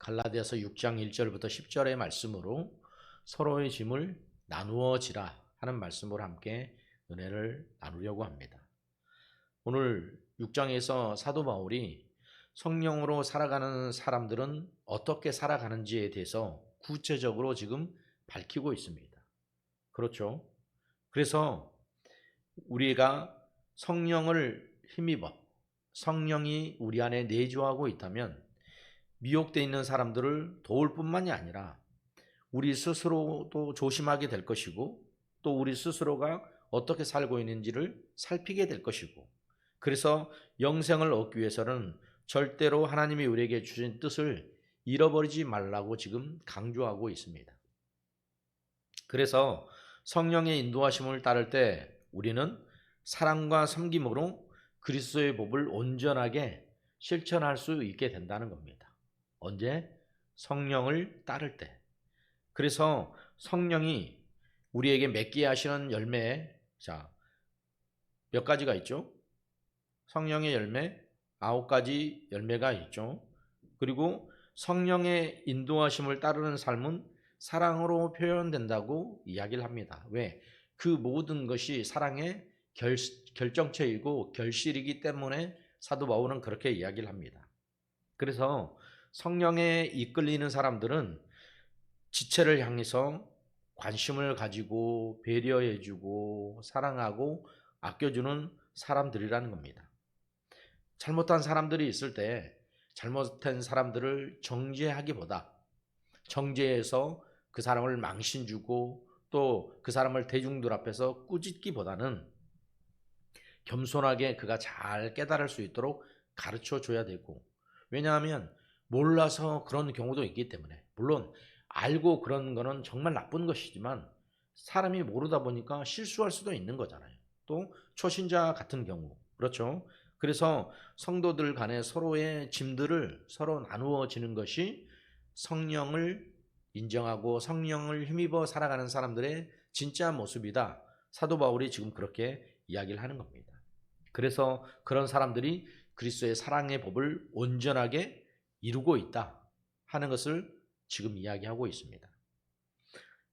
갈라디아서 6장 1절부터 10절의 말씀으로 서로의 짐을 나누어지라 하는 말씀으로 함께 은혜를 나누려고 합니다. 오늘 6장에서 사도 바울이 성령으로 살아가는 사람들은 어떻게 살아가는지에 대해서 구체적으로 지금 밝히고 있습니다. 그렇죠? 그래서 우리가 성령을 힘입어 성령이 우리 안에 내주하고 있다면 미혹되어 있는 사람들을 도울 뿐만이 아니라 우리 스스로도 조심하게 될 것이고 또 우리 스스로가 어떻게 살고 있는지를 살피게 될 것이고 그래서 영생을 얻기 위해서는 절대로 하나님이 우리에게 주신 뜻을 잃어버리지 말라고 지금 강조하고 있습니다. 그래서 성령의 인도하심을 따를 때 우리는 사랑과 섬김으로 그리스도의 법을 온전하게 실천할 수 있게 된다는 겁니다. 언제? 성령을 따를 때. 그래서 성령이 우리에게 맺게 하시는 열매, 자, 몇 가지가 있죠? 성령의 열매, 아홉 가지 열매가 있죠. 그리고 성령의 인도하심을 따르는 삶은 사랑으로 표현된다고 이야기를 합니다. 왜? 그 모든 것이 사랑의 결, 결정체이고 결실이기 때문에 사도 바울은 그렇게 이야기를 합니다. 그래서 성령에 이끌리는 사람들은 지체를 향해서 관심을 가지고 배려해주고 사랑하고 아껴주는 사람들이라는 겁니다. 잘못한 사람들이 있을 때 잘못한 사람들을 정죄하기보다 정죄해서 그 사람을 망신 주고 또 그 사람을 대중들 앞에서 꾸짖기보다는 겸손하게 그가 잘 깨달을 수 있도록 가르쳐 줘야 되고 왜냐하면 몰라서 그런 경우도 있기 때문에 물론 알고 그런 거는 정말 나쁜 것이지만 사람이 모르다 보니까 실수할 수도 있는 거잖아요. 또 초신자 같은 경우 그렇죠. 그래서 성도들 간에 서로의 짐들을 서로 나누어지는 것이 성령을 인정하고 성령을 힘입어 살아가는 사람들의 진짜 모습이다. 사도 바울이 지금 그렇게 이야기를 하는 겁니다. 그래서 그런 사람들이 그리스도의 사랑의 법을 온전하게 이루고 있다 하는 것을 지금 이야기하고 있습니다.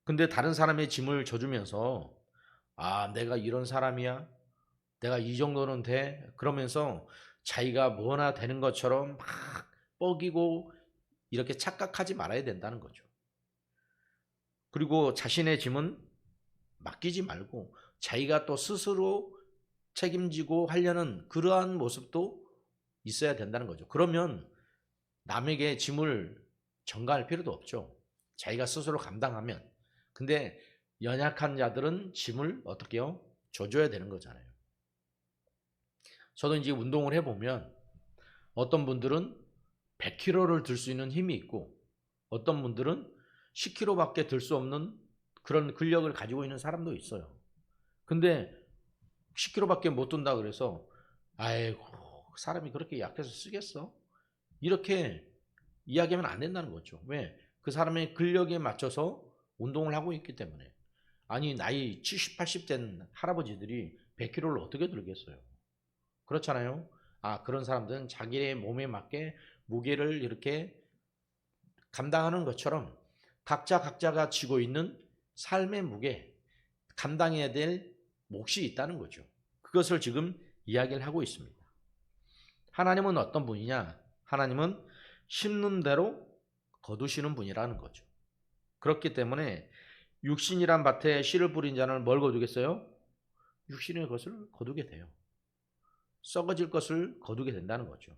근데 다른 사람의 짐을 져주면서 아, 내가 이런 사람이야. 내가 이 정도는 돼. 그러면서 자기가 뭐나 되는 것처럼 막 뻐기고 이렇게 착각하지 말아야 된다는 거죠. 그리고 자신의 짐은 맡기지 말고 자기가 또 스스로 책임지고 하려는 그러한 모습도 있어야 된다는 거죠. 그러면 남에게 짐을 전가할 필요도 없죠. 자기가 스스로 감당하면. 근데 연약한 자들은 짐을 어떻게요? 줘줘야 되는 거잖아요. 저도 이제 운동을 해보면 어떤 분들은 100kg를 들 수 있는 힘이 있고 어떤 분들은 10kg밖에 들 수 없는 그런 근력을 가지고 있는 사람도 있어요. 근데 10kg밖에 못 든다 그래서 아이고 사람이 그렇게 약해서 쓰겠어? 이렇게 이야기하면 안 된다는 거죠. 왜? 그 사람의 근력에 맞춰서 운동을 하고 있기 때문에. 아니 나이 70, 80된 할아버지들이 100kg를 어떻게 들겠어요? 그렇잖아요. 아 그런 사람들은 자기의 몸에 맞게 무게를 이렇게 감당하는 것처럼 각자 각자가 지고 있는 삶의 무게, 감당해야 될 몫이 있다는 거죠. 그것을 지금 이야기를 하고 있습니다. 하나님은 어떤 분이냐? 하나님은 심는 대로 거두시는 분이라는 거죠. 그렇기 때문에 육신이란 밭에 씨를 뿌린 자는 뭘 거두겠어요? 육신의 것을 거두게 돼요. 썩어질 것을 거두게 된다는 거죠.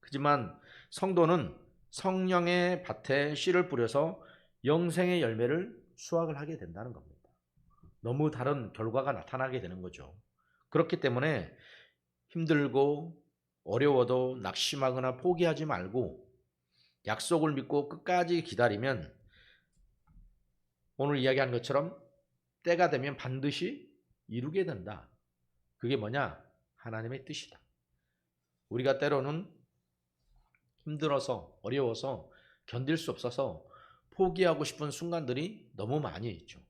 하지만 성도는 성령의 밭에 씨를 뿌려서 영생의 열매를 수확을 하게 된다는 겁니다. 너무 다른 결과가 나타나게 되는 거죠. 그렇기 때문에 힘들고 어려워도 낙심하거나 포기하지 말고 약속을 믿고 끝까지 기다리면 오늘 이야기한 것처럼 때가 되면 반드시 이루게 된다. 그게 뭐냐? 하나님의 뜻이다. 우리가 때로는 힘들어서 어려워서 견딜 수 없어서 포기하고 싶은 순간들이 너무 많이 있죠.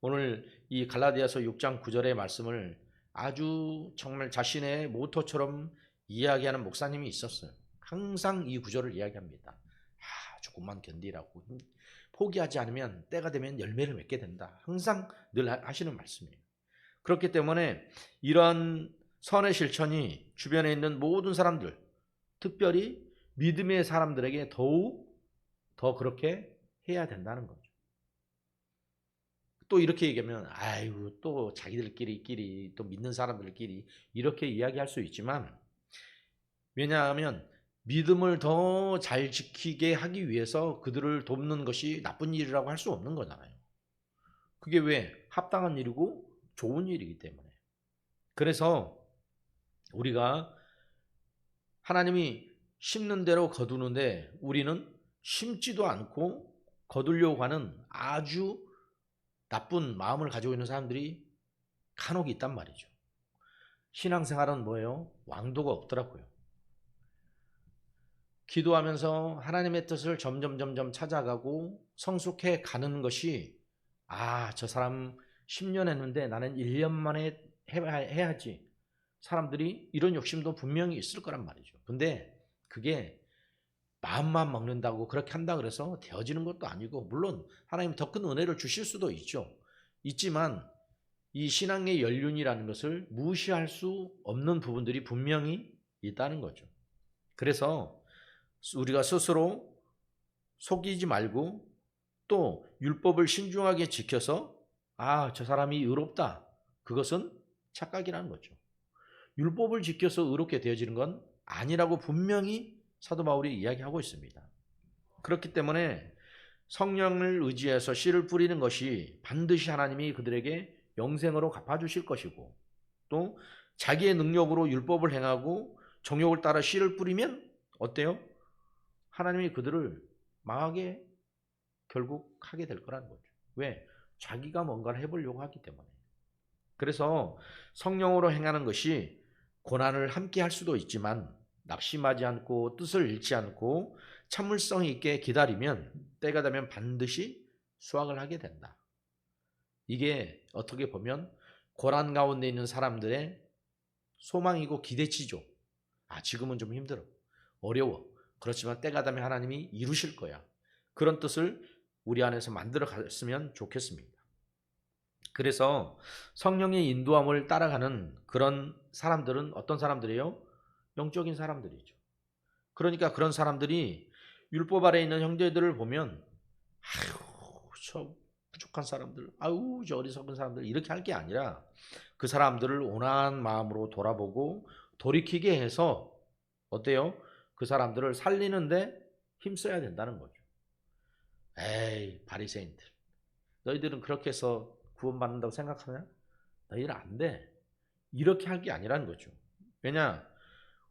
오늘 이 갈라디아서 6장 9절의 말씀을 아주 정말 자신의 모토처럼 이야기하는 목사님이 있었어요. 항상 이 구절을 이야기합니다. 조금만 견디라고 힘- 포기하지 않으면 때가 되면 열매를 맺게 된다. 항상 늘 하- 하시는 말씀이에요. 그렇기 때문에 이런 선의 실천이 주변에 있는 모든 사람들, 특별히 믿음의 사람들에게 더욱 더 그렇게 해야 된다는 거죠. 또 이렇게 얘기하면 아이고 또 자기들끼리끼리 또 믿는 사람들끼리 이렇게 이야기할 수 있지만 왜냐하면 믿음을 더 잘 지키게 하기 위해서 그들을 돕는 것이 나쁜 일이라고 할 수 없는 거잖아요. 그게 왜 합당한 일이고 좋은 일이기 때문에. 그래서 우리가 하나님이 심는 대로 거두는데 우리는 심지도 않고 거두려고 하는 아주 나쁜 마음을 가지고 있는 사람들이 간혹 있단 말이죠. 신앙생활은 뭐예요? 왕도가 없더라고요. 기도하면서 하나님의 뜻을 점점 점점 찾아가고 성숙해 가는 것이 아, 저 사람 10년 했는데 나는 1년 만에 해야- 해야지. 사람들이 이런 욕심도 분명히 있을 거란 말이죠. 근데 그게 마음만 먹는다고 그렇게 한다 그래서 되어지는 것도 아니고 물론 하나님 더 큰 은혜를 주실 수도 있죠. 있지만 이 신앙의 연륜이라는 것을 무시할 수 없는 부분들이 분명히 있다는 거죠. 그래서 우리가 스스로 속이지 말고 또 율법을 신중하게 지켜서 아, 저 사람이 의롭다. 그것은 착각이라는 거죠. 율법을 지켜서 의롭게 되어지는 건 아니라고 분명히 사도 바울이 이야기하고 있습니다. 그렇기 때문에 성령을 의지해서 씨를 뿌리는 것이 반드시 하나님이 그들에게 영생으로 갚아주실 것이고 또 자기의 능력으로 율법을 행하고 정욕을 따라 씨를 뿌리면 어때요? 하나님이 그들을 망하게 결국 하게 될 거라는 거죠. 왜? 자기가 뭔가를 해보려고 하기 때문에. 그래서 성령으로 행하는 것이 고난을 함께 할 수도 있지만 낙심하지 않고 뜻을 잃지 않고 참을성 있게 기다리면 때가 되면 반드시 수확을 하게 된다. 이게 어떻게 보면 고난 가운데 있는 사람들의 소망이고 기대치죠. 아, 지금은 좀 힘들어. 어려워. 그렇지만 때가 되면 하나님이 이루실 거야. 그런 뜻을 우리 안에서 만들어 갔으면 좋겠습니다. 그래서 성령의 인도함을 따라가는 그런 사람들은 어떤 사람들이에요? 영적인 사람들이죠. 그러니까 그런 사람들이 율법 아래 있는 형제들을 보면 아유 저 부족한 사람들, 아유 저 어리석은 사람들 이렇게 할 게 아니라 그 사람들을 온화한 마음으로 돌아보고 돌이키게 해서 어때요? 그 사람들을 살리는데 힘써야 된다는 거죠. 에이 바리새인들, 너희들은 그렇게 해서 구원받는다고 생각하냐? 너희는 안 돼. 이렇게 할 게 아니라는 거죠. 왜냐?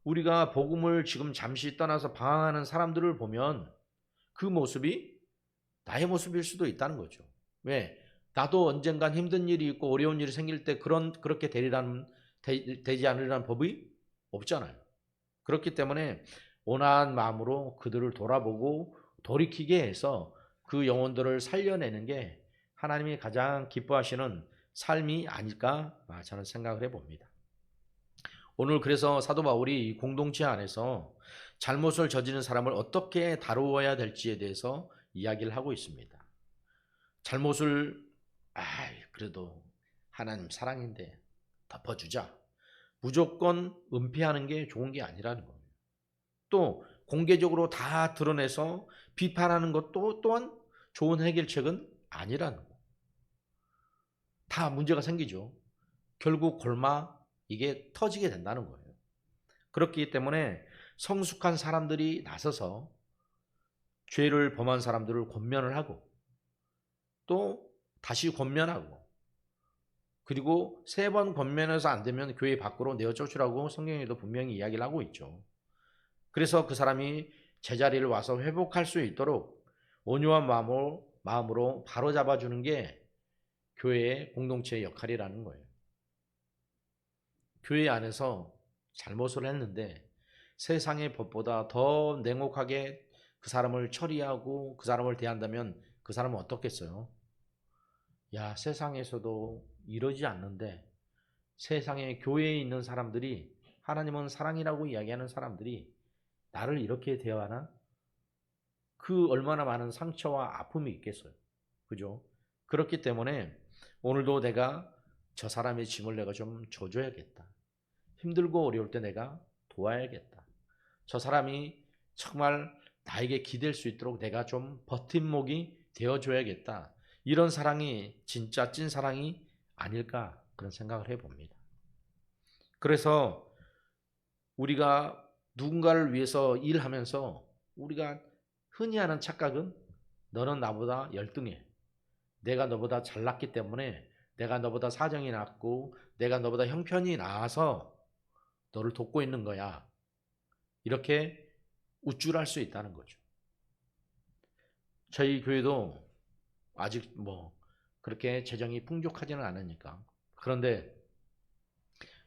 우리가 복음을 지금 잠시 떠나서 방황하는 사람들을 보면 그 모습이 나의 모습일 수도 있다는 거죠. 왜? 나도 언젠간 힘든 일이 있고 어려운 일이 생길 때 그런 그렇게 되리라는 되, 되지 않으리라는 법이 없잖아요. 그렇기 때문에 온화한 마음으로 그들을 돌아보고 돌이키게 해서 그 영혼들을 살려내는 게 하나님이 가장 기뻐하시는 삶이 아닐까 저는 생각을 해봅니다. 오늘 그래서 사도 바울이 이 공동체 안에서 잘못을 저지른 사람을 어떻게 다루어야 될지에 대해서 이야기를 하고 있습니다. 잘못을 아 그래도 하나님 사랑인데 덮어주자. 무조건 은폐하는 게 좋은 게 아니라는 거예요. 또 공개적으로 다 드러내서 비판하는 것도 또한 좋은 해결책은 아니라는 거. 다 문제가 생기죠. 결국 골마 이게 터지게 된다는 거예요. 그렇기 때문에 성숙한 사람들이 나서서 죄를 범한 사람들을 권면을 하고 또 다시 권면하고 그리고 세 번 권면해서 안 되면 교회 밖으로 내어 쫓으라고 성경에도 분명히 이야기를 하고 있죠. 그래서 그 사람이 제자리를 와서 회복할 수 있도록 온유한 마음으로, 마음으로 바로 잡아주는 게 교회의 공동체의 역할이라는 거예요. 교회 안에서 잘못을 했는데 세상의 법보다 더 냉혹하게 그 사람을 처리하고 그 사람을 대한다면 그 사람은 어떻겠어요? 야, 세상에서도 이러지 않는데 세상에 교회에 있는 사람들이 하나님은 사랑이라고 이야기하는 사람들이 나를 이렇게 대하나? 그그 얼마나 많은 상처와 아픔이 있겠어요. 그죠? 그렇기 때문에 오늘도 내가 저 사람의 짐을 내가 좀 져줘야겠다. 힘들고 어려울 때 내가 도와야겠다. 저 사람이 정말 나에게 기댈 수 있도록 내가 좀 버팀목이 되어줘야겠다. 이런 사랑이 진짜 찐 사랑이 아닐까 그런 생각을 해봅니다. 그래서 우리가 누군가를 위해서 일하면서 우리가 흔히 하는 착각은 너는 나보다 열등해. 내가 너보다 잘났기 때문에 내가 너보다 사정이 낮고 내가 너보다 형편이 나아서 너를 돕고 있는 거야. 이렇게 우쭐할 수 있다는 거죠. 저희 교회도 아직 뭐 그렇게 재정이 풍족하지는 않으니까. 그런데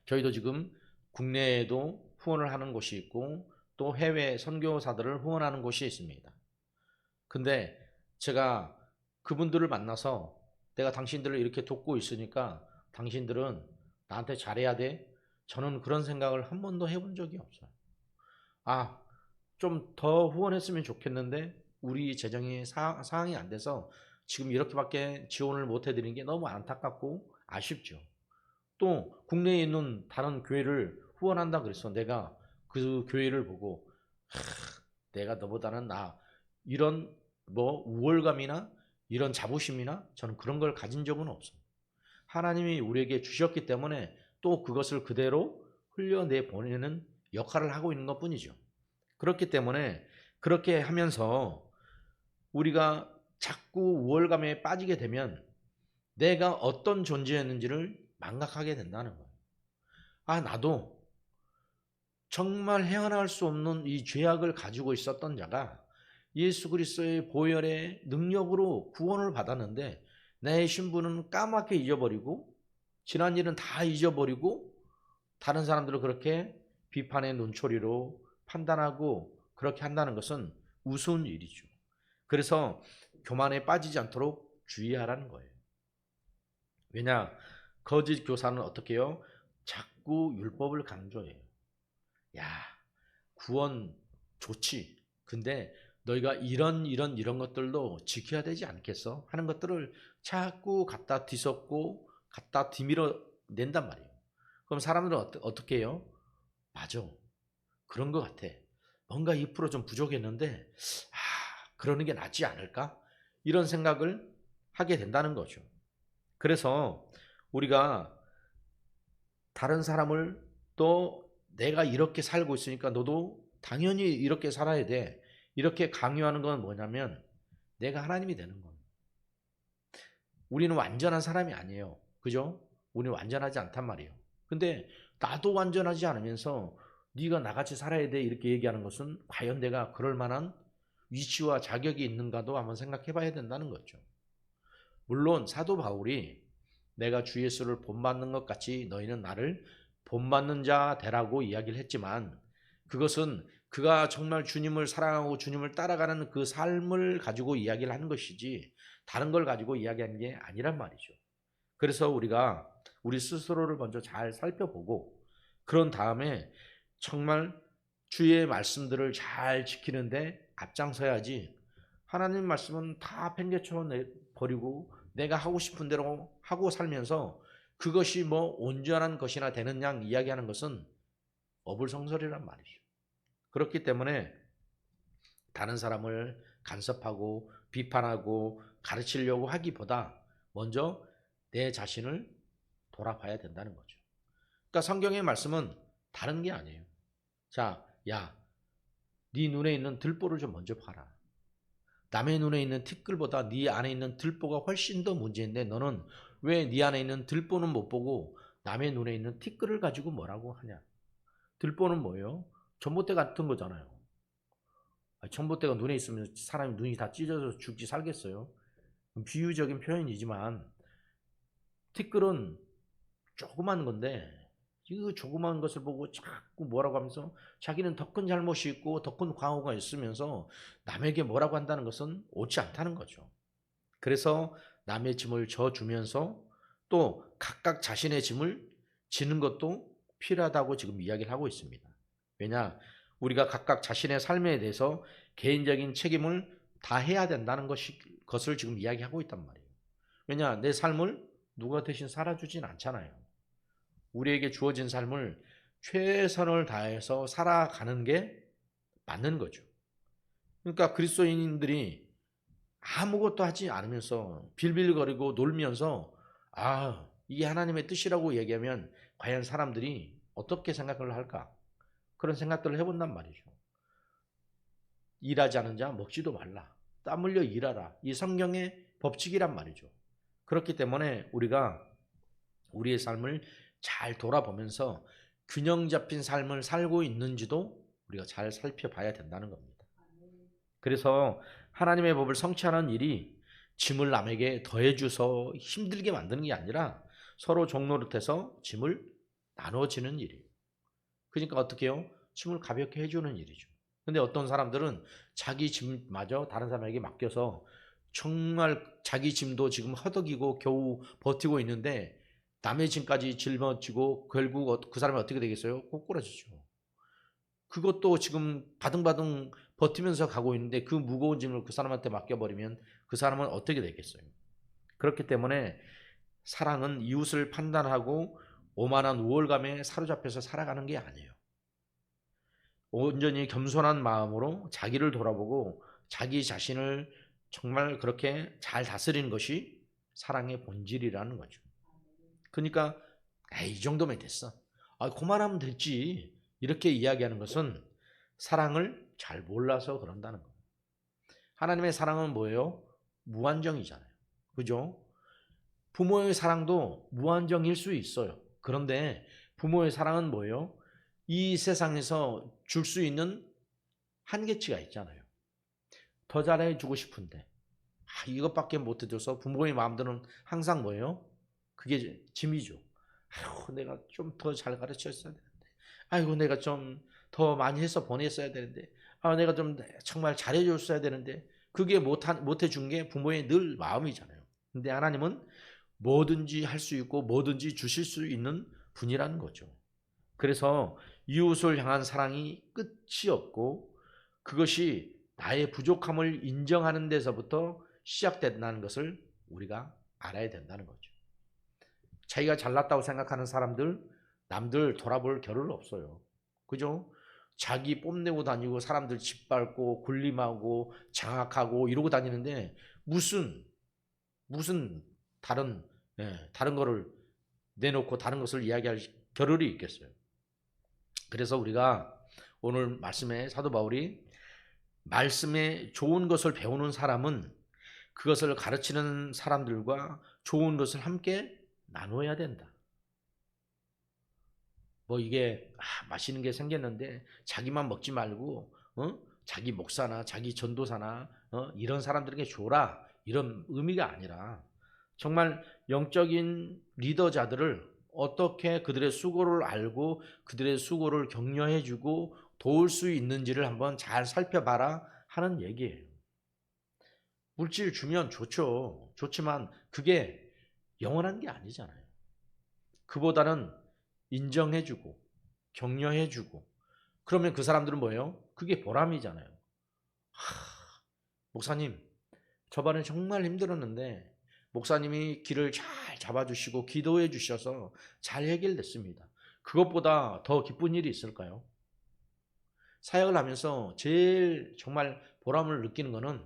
저희도 지금 국내에도 후원을 하는 곳이 있고 또 해외 선교사들을 후원하는 곳이 있습니다. 근데 제가 그분들을 만나서 내가 당신들을 이렇게 돕고 있으니까 당신들은 나한테 잘해야 돼. 저는 그런 생각을 한 번도 해본 적이 없어요. 아, 좀 더 후원했으면 좋겠는데 우리 재정이 사, 상황이 안 돼서 지금 이렇게밖에 지원을 못 해드리는 게 너무 안타깝고 아쉽죠. 또 국내에 있는 다른 교회를 후원한다 그래서 내가 그 교회를 보고 하, 내가 너보다는 나 이런 뭐 우월감이나 이런 자부심이나 저는 그런 걸 가진 적은 없어요. 하나님이 우리에게 주셨기 때문에 또 그것을 그대로 흘려내 보내는 역할을 하고 있는 것 뿐이죠. 그렇기 때문에 그렇게 하면서 우리가 자꾸 우월감에 빠지게 되면 내가 어떤 존재였는지를 망각하게 된다는 거예요. 아, 나도 정말 헤어나올 수 없는 이 죄악을 가지고 있었던 자가 예수 그리스도의 보혈의 능력으로 구원을 받았는데 내 신분은 까맣게 잊어버리고 지난 일은 다 잊어버리고 다른 사람들을 그렇게 비판의 눈초리로 판단하고 그렇게 한다는 것은 우스운 일이죠. 그래서 교만에 빠지지 않도록 주의하라는 거예요. 왜냐 거짓 교사는 어떻게 해요? 자꾸 율법을 강조해요. 야 구원 좋지. 근데 너희가 이런 이런 이런 것들도 지켜야 되지 않겠어? 하는 것들을 자꾸 갖다 뒤섞고 갖다 뒤밀어 낸단 말이에요. 그럼 사람들은 어떠, 게 해요? 맞아. 그런 것 같아. 뭔가 2%좀 부족했는데 아, 그러는 게 낫지 않을까? 이런 생각을 하게 된다는 거죠. 그래서 우리가 다른 사람을 또 내가 이렇게 살고 있으니까 너도 당연히 이렇게 살아야 돼. 이렇게 강요하는 건 뭐냐면 내가 하나님이 되는 겁니다. 우리는 완전한 사람이 아니에요. 그죠? 우리는 완전하지 않단 말이에요. 근데 나도 완전하지 않으면서 네가 나같이 살아야 돼 이렇게 얘기하는 것은 과연 내가 그럴 만한 위치와 자격이 있는가도 한번 생각해 봐야 된다는 거죠. 물론 사도 바울이 내가 주 예수를 본받는 것 같이 너희는 나를 본받는 자 되라고 이야기를 했지만 그것은 그가 정말 주님을 사랑하고 주님을 따라가는 그 삶을 가지고 이야기를 하는 것이지 다른 걸 가지고 이야기하는 게 아니란 말이죠. 그래서 우리가 우리 스스로를 먼저 잘 살펴보고 그런 다음에 정말 주의 말씀들을 잘 지키는데 앞장서야지 하나님 말씀은 다 팽개쳐 버리고 내가 하고 싶은 대로 하고 살면서 그것이 뭐 온전한 것이나 되는 양 이야기하는 것은 어불성설이란 말이죠. 그렇기 때문에 다른 사람을 간섭하고 비판하고 가르치려고 하기보다 먼저 내 자신을 돌아봐야 된다는 거죠. 그러니까 성경의 말씀은 다른 게 아니에요. 자, 야, 네 눈에 있는 들보를 좀 먼저 봐라. 남의 눈에 있는 티끌보다 네 안에 있는 들보가 훨씬 더 문제인데 너는 왜 네 안에 있는 들보는 못 보고 남의 눈에 있는 티끌을 가지고 뭐라고 하냐? 들보는 뭐예요? 전봇대 같은 거잖아요. 전봇대가 눈에 있으면 사람이 눈이 다 찢어져 죽지 살겠어요. 비유적인 표현이지만 티끌은 조그만 건데 이 조그만 것을 보고 자꾸 뭐라고 하면서 자기는 더 큰 잘못이 있고 더큰 광호가 있으면서 남에게 뭐라고 한다는 것은 옳지 않다는 거죠. 그래서 남의 짐을 져주면서 또 각각 자신의 짐을 지는 것도 필요하다고 지금 이야기를 하고 있습니다. 왜냐? 우리가 각각 자신의 삶에 대해서 개인적인 책임을 다 해야 된다는 것이, 것을 지금 이야기하고 있단 말이에요. 왜냐, 내 삶을 누가 대신 살아주진 않잖아요. 우리에게 주어진 삶을 최선을 다해서 살아가는 게 맞는 거죠. 그러니까 그리스도인들이 아무것도 하지 않으면서 빌빌거리고 놀면서 아, 이게 하나님의 뜻이라고 얘기하면 과연 사람들이 어떻게 생각을 할까? 그런 생각들을 해본단 말이죠. 일하지 않은 자 먹지도 말라. 땀 흘려 일하라. 이 성경의 법칙이란 말이죠. 그렇기 때문에 우리가 우리의 삶을 잘 돌아보면서 균형 잡힌 삶을 살고 있는지도 우리가 잘 살펴봐야 된다는 겁니다. 그래서 하나님의 법을 성취하는 일이 짐을 남에게 더해줘서 힘들게 만드는 게 아니라 서로 종노릇해서 짐을 나눠지는 일이에요. 그러니까 어떻게 해요? 짐을 가볍게 해주는 일이죠. 근데 어떤 사람들은 자기 짐마저 다른 사람에게 맡겨서 정말 자기 짐도 지금 허덕이고 겨우 버티고 있는데 남의 짐까지 짊어지고 결국 어- 그 사람이 어떻게 되겠어요? 꼬꾸라지죠. 그것도 지금 바등바등 버티면서 가고 있는데 그 무거운 짐을 그 사람한테 맡겨버리면 그 사람은 어떻게 되겠어요? 그렇기 때문에 사랑은 이웃을 판단하고 오만한 우월감에 사로잡혀서 살아가는 게 아니에요. 온전히 겸손한 마음으로 자기를 돌아보고 자기 자신을 정말 그렇게 잘 다스리는 것이 사랑의 본질이라는 거죠. 그러니까 에이, 이 정도면 됐어. 아, 그만하면 됐지. 이렇게 이야기하는 것은 사랑을 잘 몰라서 그런다는 거예요. 하나님의 사랑은 뭐예요? 무한정이잖아요. 그죠? 부모의 사랑도 무한정일 수 있어요. 그런데 부모의 사랑은 뭐예요? 이 세상에서 줄 수 있는 한계치가 있잖아요. 더 잘해주고 싶은데 아, 이것밖에 못 해줘서 부모의 마음들은 항상 뭐예요? 그게 짐이죠. 아이고 내가 좀 더 잘 가르쳤어야 되는데 아이고 내가 좀 더 많이 해서 보냈어야 되는데 아 내가 좀 정말 잘해줬어야 되는데 그게 못한 못해준 게 부모의 늘 마음이잖아요. 근데 하나님은 뭐든지 할 수 있고 뭐든지 주실 수 있는 분이라는 거죠. 그래서 이웃을 향한 사랑이 끝이 없고 그것이 나의 부족함을 인정하는 데서부터 시작된다는 것을 우리가 알아야 된다는 거죠. 자기가 잘났다고 생각하는 사람들 남들 돌아볼 겨를 없어요. 그죠? 자기 뽐내고 다니고 사람들 짓밟고 군림하고 장악하고 이러고 다니는데 무슨 무슨 다른 예, 다른 거를 내놓고 다른 것을 이야기할 겨를이 있겠어요. 그래서 우리가 오늘 말씀에 사도 바울이 말씀에 좋은 것을 배우는 사람은 그것을 가르치는 사람들과 좋은 것을 함께 나눠야 된다. 뭐 이게 아, 맛있는 게 생겼는데 자기만 먹지 말고 어? 자기 목사나 자기 전도사나 어? 이런 사람들에게 줘라 이런 의미가 아니라 정말 영적인 리더자들을 어떻게 그들의 수고를 알고 그들의 수고를 격려해주고 도울 수 있는지를 한번 잘 살펴봐라 하는 얘기예요. 물질 주면 좋죠. 좋지만 그게 영원한 게 아니잖아요. 그보다는 인정해주고 격려해주고 그러면 그 사람들은 뭐예요? 그게 보람이잖아요. 하, 목사님, 저번에 정말 힘들었는데 목사님이 길을 잘 잡아주시고 기도해 주셔서 잘 해결됐습니다. 그것보다 더 기쁜 일이 있을까요? 사역을 하면서 제일 정말 보람을 느끼는 것은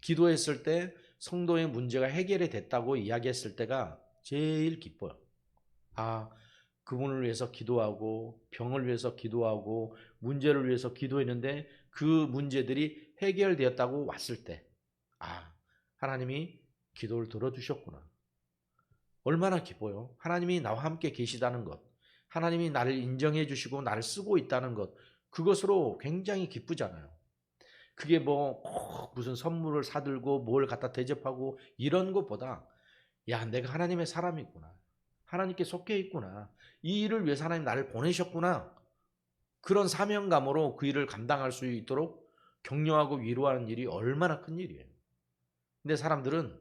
기도했을 때 성도의 문제가 해결이 됐다고 이야기했을 때가 제일 기뻐요. 아, 그분을 위해서 기도하고 병을 위해서 기도하고 문제를 위해서 기도했는데 그 문제들이 해결되었다고 왔을 때, 아, 하나님이 기도를 들어주셨구나. 얼마나 기뻐요. 하나님이 나와 함께 계시다는 것, 하나님이 나를 인정해 주시고 나를 쓰고 있다는 것, 그것으로 굉장히 기쁘잖아요. 그게 뭐 무슨 선물을 사들고 뭘 갖다 대접하고 이런 것보다 야 내가 하나님의 사람이구나. 하나님께 속해 있구나. 이 일을 위해서 하나님 나를 보내셨구나. 그런 사명감으로 그 일을 감당할 수 있도록 격려하고 위로하는 일이 얼마나 큰 일이에요. 근데 사람들은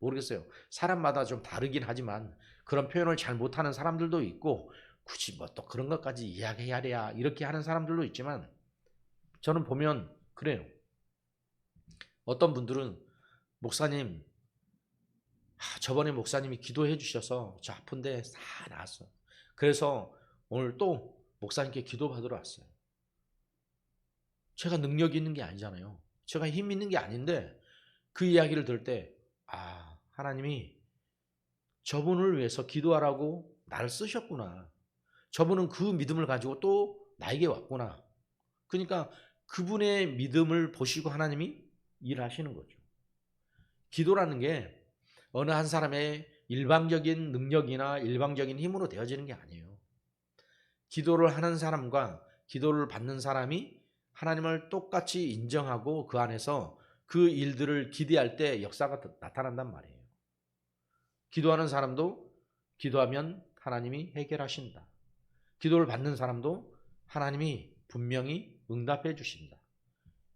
모르겠어요. 사람마다 좀 다르긴 하지만 그런 표현을 잘 못하는 사람들도 있고 굳이 뭐 또 그런 것까지 이야기해야 돼야 이렇게 하는 사람들도 있지만 저는 보면 그래요. 어떤 분들은 목사님 아, 저번에 목사님이 기도해 주셔서 저 아픈데 다 나았어. 그래서 오늘 또 목사님께 기도 받으러 왔어요. 제가 능력 있는 게 아니잖아요. 제가 힘 있는 게 아닌데 그 이야기를 들을 때 아, 하나님이 저분을 위해서 기도하라고 나를 쓰셨구나. 저분은 그 믿음을 가지고 또 나에게 왔구나. 그러니까 그분의 믿음을 보시고 하나님이 일하시는 거죠. 기도라는 게 어느 한 사람의 일방적인 능력이나 일방적인 힘으로 되어지는 게 아니에요. 기도를 하는 사람과 기도를 받는 사람이 하나님을 똑같이 인정하고 그 안에서 그 일들을 기대할 때 역사가 나타난단 말이에요. 기도하는 사람도 기도하면 하나님이 해결하신다. 기도를 받는 사람도 하나님이 분명히 응답해 주신다.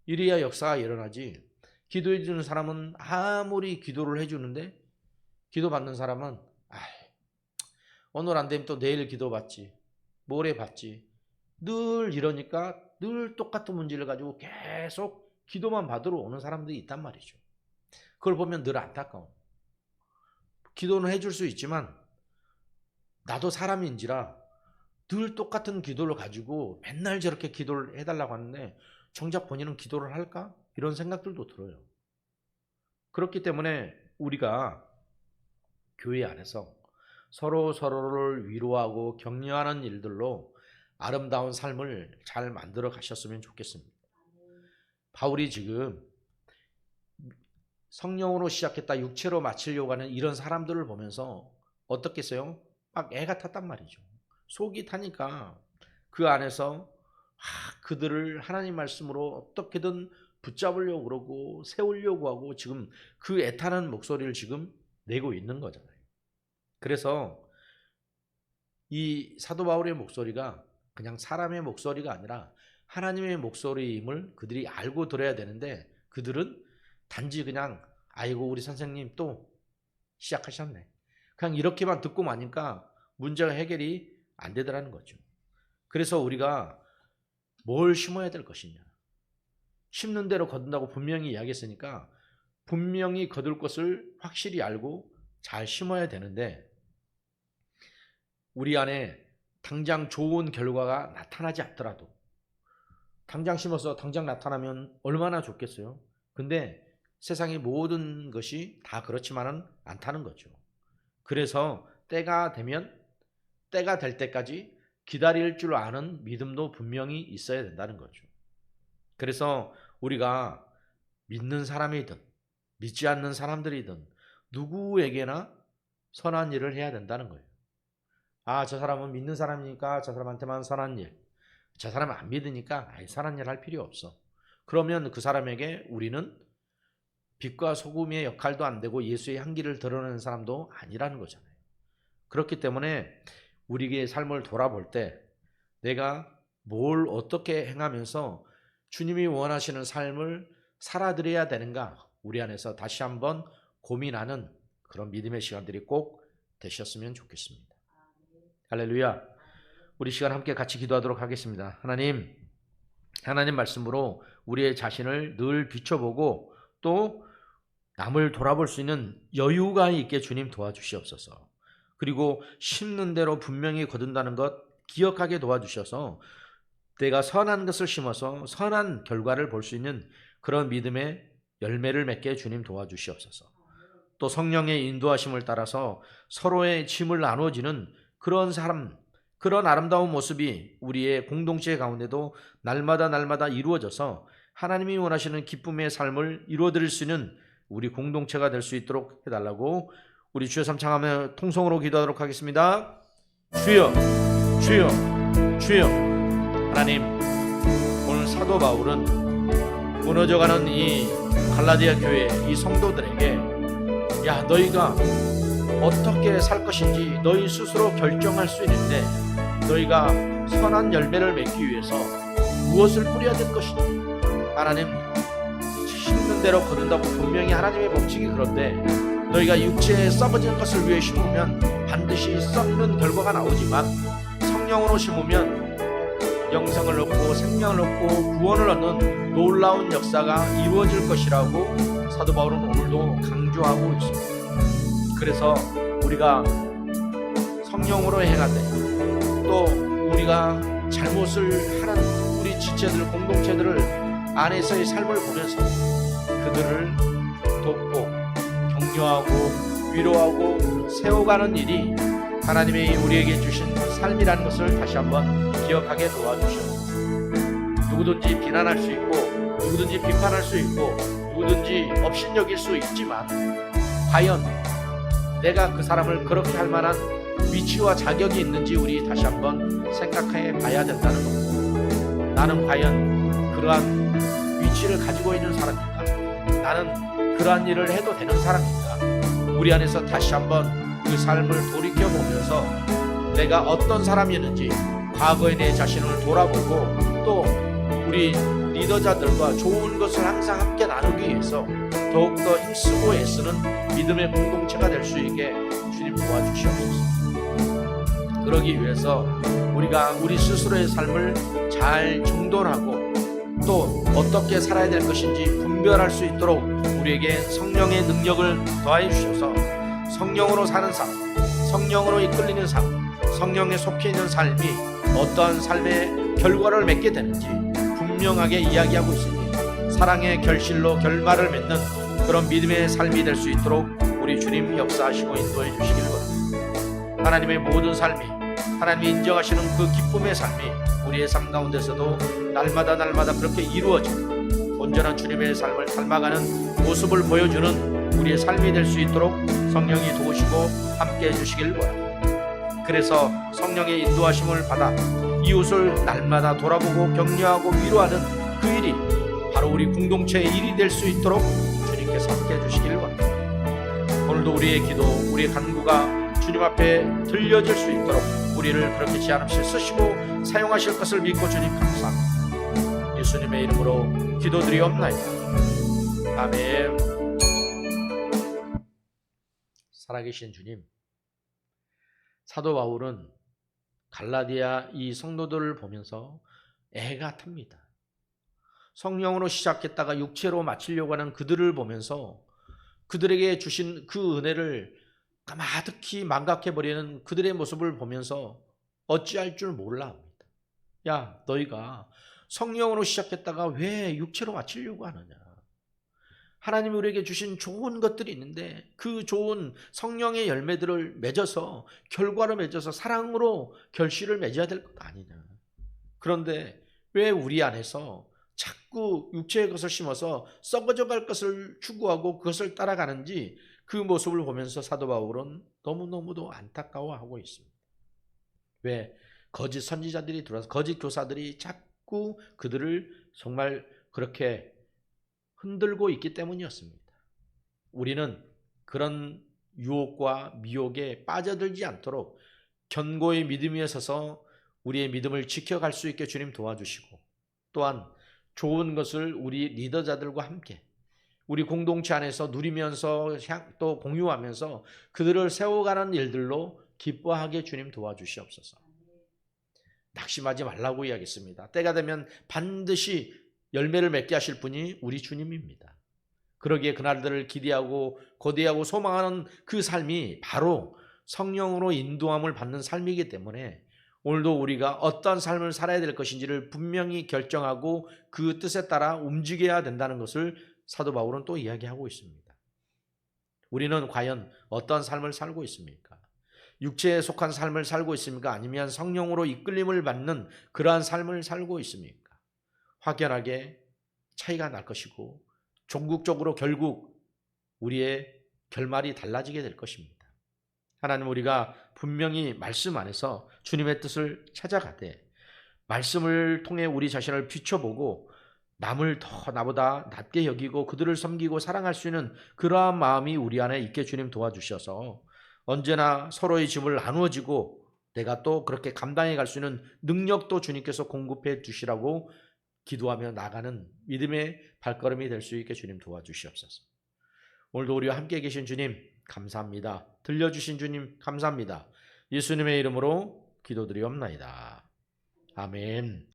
이래야 역사가 일어나지. 기도해 주는 사람은 아무리 기도를 해 주는데 기도 받는 사람은 아, 오늘 안 되면 또 내일 기도 받지. 모레 받지. 늘 이러니까 늘 똑같은 문제를 가지고 계속 기도만 받으러 오는 사람들이 있단 말이죠. 그걸 보면 늘 안타까워. 기도는 해줄 수 있지만 나도 사람인지라 늘 똑같은 기도를 가지고 맨날 저렇게 기도를 해달라고 하는데 정작 본인은 기도를 할까? 이런 생각들도 들어요. 그렇기 때문에 우리가 교회 안에서 서로 서로를 위로하고 격려하는 일들로 아름다운 삶을 잘 만들어 가셨으면 좋겠습니다. 바울이 지금 성령으로 시작했다 육체로 마치려고 하는 이런 사람들을 보면서 어떻겠어요? 막 애가 탔단 말이죠. 속이 타니까 그 안에서 아, 그들을 하나님 말씀으로 어떻게든 붙잡으려고 그러고 세우려고 하고 지금 그 애타는 목소리를 지금 내고 있는 거잖아요. 그래서 이 사도 바울의 목소리가 그냥 사람의 목소리가 아니라 하나님의 목소리임을 그들이 알고 들어야 되는데 그들은 단지 그냥 아이고 우리 선생님 또 시작하셨네. 그냥 이렇게만 듣고 마니까 문제가 해결이 안 되더라는 거죠. 그래서 우리가 뭘 심어야 될 것이냐. 심는 대로 거둔다고 분명히 이야기했으니까 분명히 거둘 것을 확실히 알고 잘 심어야 되는데 우리 안에 당장 좋은 결과가 나타나지 않더라도 당장 심어서 당장 나타나면 얼마나 좋겠어요. 근데 세상의 모든 것이 다 그렇지만은 않다는 거죠. 그래서 때가 되면 때가 될 때까지 기다릴 줄 아는 믿음도 분명히 있어야 된다는 거죠. 그래서 우리가 믿는 사람이든 믿지 않는 사람들이든 누구에게나 선한 일을 해야 된다는 거예요. 아, 저 사람은 믿는 사람이니까 저 사람한테만 선한 일. 저 사람은 안 믿으니까 아예 선한 일 할 필요 없어. 그러면 그 사람에게 우리는 빛과 소금의 역할도 안 되고 예수의 향기를 드러내는 사람도 아니라는 거잖아요. 그렇기 때문에 우리의 삶을 돌아볼 때 내가 뭘 어떻게 행하면서 주님이 원하시는 삶을 살아드려야 되는가 우리 안에서 다시 한번 고민하는 그런 믿음의 시간들이 꼭 되셨으면 좋겠습니다. 할렐루야. 우리 시간 함께 같이 기도하도록 하겠습니다. 하나님, 하나님 말씀으로 우리의 자신을 늘 비춰보고 또 남을 돌아볼 수 있는 여유가 있게 주님 도와주시옵소서. 그리고 심는 대로 분명히 거둔다는 것 기억하게 도와주셔서 내가 선한 것을 심어서 선한 결과를 볼 수 있는 그런 믿음의 열매를 맺게 주님 도와주시옵소서. 또 성령의 인도하심을 따라서 서로의 짐을 나눠지는 그런 사람, 그런 아름다운 모습이 우리의 공동체 가운데도 날마다 날마다 이루어져서 하나님이 원하시는 기쁨의 삶을 이루어드릴 수 있는 우리 공동체가 될 수 있도록 해달라고 우리 주여 삼창하며 통성으로 기도하도록 하겠습니다. 주여, 주여, 주여. 하나님, 오늘 사도 바울은 무너져가는 이 갈라디아 교회 이 성도들에게 야 너희가 어떻게 살 것인지 너희 스스로 결정할 수 있는데 너희가 선한 열매를 맺기 위해서 무엇을 뿌려야 될 것인지 하나님 심는 대로 거둔다고 분명히 하나님의 법칙이 그런데 너희가 육체에 썩어진 것을 위해 심으면 반드시 썩는 결과가 나오지만 성령으로 심으면 영생을 얻고 생명을 얻고 구원을 얻는 놀라운 역사가 이루어질 것이라고 사도 바울은 오늘도 강조하고 있습니다. 그래서 우리가 성령으로 행하되 또 우리가 잘못을 하는 우리 지체들 공동체들을 안에서의 삶을 보면서 그들을 돕고 격려하고 위로하고 세워가는 일이 하나님이 우리에게 주신 삶이라는 것을 다시 한번 기억하게 도와주시옵소서. 누구든지 비난할 수 있고 누구든지 비판할 수 있고 누구든지 업신여길 수 있지만 과연 내가 그 사람을 그렇게 할 만한 위치와 자격이 있는지 우리 다시 한번 생각해 봐야 된다는 거고 나는 과연 그러한 위치를 가지고 있는 사람인가 나는 그러한 일을 해도 되는 사람인가 우리 안에서 다시 한번 그 삶을 돌이켜 보면서 내가 어떤 사람이었는지 과거의 내 자신을 돌아보고 또 우리 리더자들과 좋은 것을 항상 함께 나누기 위해서 더욱더 힘쓰고 애쓰는 믿음의 공동체가 될 수 있게 주님 도와주시옵소서. 그러기 위해서 우리가 우리 스스로의 삶을 잘 정돈하고 또 어떻게 살아야 될 것인지 분별할 수 있도록 우리에게 성령의 능력을 더하여 주셔서 성령으로 사는 삶, 성령으로 이끌리는 삶, 성령에 속해 있는 삶이 어떠한 삶의 결과를 맺게 되는지 분명하게 이야기하고 있으니 사랑의 결실로 결말을 맺는 그런 믿음의 삶이 될 수 있도록 우리 주님 역사하시고 인도해 주시길 바랍니다. 하나님의 모든 삶이 하나님이 인정하시는 그 기쁨의 삶이 우리의 삶 가운데서도 날마다 날마다 그렇게 이루어지고 온전한 주님의 삶을 닮아가는 모습을 보여주는 우리의 삶이 될 수 있도록 성령이 도우시고 함께 해주시길 바랍니다. 그래서 성령의 인도하심을 받아 이웃을 날마다 돌아보고 격려하고 위로하는 그 일이 바로 우리 공동체의 일이 될 수 있도록 주님께서 함께 해주시길 바랍니다. 오늘도 우리의 기도, 우리의 간구가 주님 앞에 들려질 수 있도록 우리를 그렇게 제한 없이 쓰시고 사용하실 것을 믿고 주님 감사합니다. 예수님의 이름으로 기도드리옵나이다. 아멘. 살아계신 주님, 사도 바울은 갈라디아 이 성도들을 보면서 애가 탑니다. 성령으로 시작했다가 육체로 마치려고 하는 그들을 보면서 그들에게 주신 그 은혜를 까마득히 망각해버리는 그들의 모습을 보면서 어찌할 줄 몰라 합니다. 야, 너희가 성령으로 시작했다가 왜 육체로 마치려고 하느냐? 하나님이 우리에게 주신 좋은 것들이 있는데 그 좋은 성령의 열매들을 맺어서 결과를 맺어서 사랑으로 결실을 맺어야 될 것 아니냐. 그런데 왜 우리 안에서 자꾸 육체의 것을 심어서 썩어져 갈 것을 추구하고 그것을 따라가는지 그 모습을 보면서 사도 바울은 너무너무도 안타까워하고 있습니다. 왜 거짓 선지자들이 들어와서 거짓 교사들이 자꾸 그들을 정말 그렇게 흔들고 있기 때문이었습니다. 우리는 그런 유혹과 미혹에 빠져들지 않도록 견고히 믿음 위에 서서 우리의 믿음을 지켜갈 수 있게 주님 도와주시고 또한 좋은 것을 우리 리더자들과 함께 우리 공동체 안에서 누리면서 또 공유하면서 그들을 세워가는 일들로 기뻐하게 주님 도와주시옵소서. 낙심하지 말라고 이야기했습니다. 때가 되면 반드시 열매를 맺게 하실 분이 우리 주님입니다. 그러기에 그날들을 기대하고 고대하고 소망하는 그 삶이 바로 성령으로 인도함을 받는 삶이기 때문에 오늘도 우리가 어떤 삶을 살아야 될 것인지를 분명히 결정하고 그 뜻에 따라 움직여야 된다는 것을 사도 바울은 또 이야기하고 있습니다. 우리는 과연 어떤 삶을 살고 있습니까? 육체에 속한 삶을 살고 있습니까? 아니면 성령으로 이끌림을 받는 그러한 삶을 살고 있습니까? 확연하게 차이가 날 것이고 종국적으로 결국 우리의 결말이 달라지게 될 것입니다. 하나님 우리가 분명히 말씀 안에서 주님의 뜻을 찾아가되 말씀을 통해 우리 자신을 비춰보고 남을 더 나보다 낮게 여기고 그들을 섬기고 사랑할 수 있는 그러한 마음이 우리 안에 있게 주님 도와주셔서 언제나 서로의 짐을 나누어지고 내가 또 그렇게 감당해 갈 수 있는 능력도 주님께서 공급해 주시라고 기도하며 나가는 믿음의 발걸음이 될 수 있게 주님 도와주시옵소서. 오늘도 우리와 함께 계신 주님 감사합니다. 들려주신 주님 감사합니다. 예수님의 이름으로 기도드리옵나이다. 아멘.